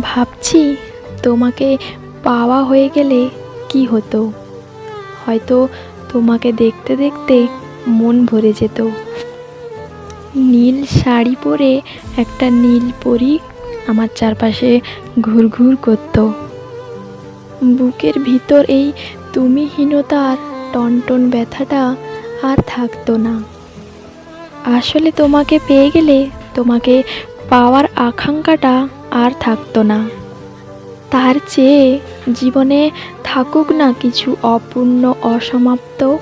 ভাবছি তোমাকে পাওয়া হয়ে গেলে কি হতো। হয়তো তোমাকে দেখতে দেখতে মন ভরে যেত। নীল শাড়ি পরে একটা নীল পরি আমার চারপাশে ঘুরঘুর করতো। বুকের ভিতর এই তুমিহীনতার টনটন ব্যথাটা আর থাকতো না। আসলে তোমাকে পেয়ে গেলে তোমাকে পাওয়ার আকাঙ্ক্ষাটা আর থাকতো না। তার চেয়ে জীবনে থাকুক না কিছু অপূর্ণ অসমাপ্ত।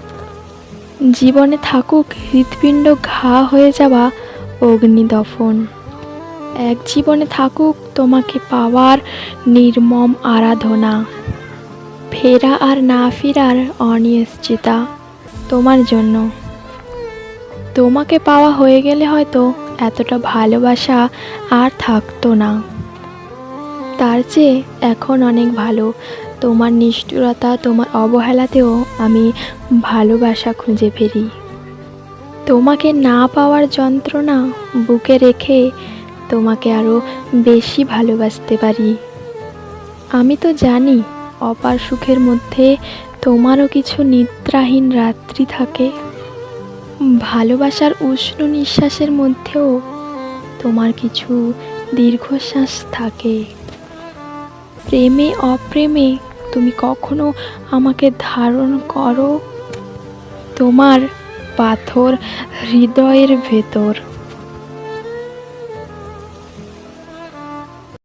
জীবনে থাকুক হৃৎপিণ্ড ঘা হয়ে যাওয়া অগ্নিদফন। এক জীবনে থাকুক তোমাকে পাওয়ার নির্মম আরাধনা। ফেরা আর না ফেরার অনিশ্চিতা তোমার জন্য। তোমাকে পাওয়া হয়ে গেলে হয়তো এতটা ভালোবাসা আর থাকতো না। তার চেয়ে এখন অনেক ভালো। তোমার নিষ্ঠুরতা, তোমার অবহেলাতেও আমি ভালোবাসা খুঁজে ফেরি তোমাকে না পাওয়ার যন্ত্রণা বুকে রেখে তোমাকে আরও বেশি ভালোবাসতে পারি। আমি তো জানি অপার সুখের মধ্যে তোমারও কিছু নিদ্রাহীন রাত্রি থাকে। ভালোবাসার উষ্ণ নিঃশ্বাসের মধ্যেও তোমার কিছু দীর্ঘশ্বাস থাকে। প্রেমে অপ্রেমে তুমি কখনো আমাকে ধারণ করো? তোমার পাথর হৃদয়ের ভেতর।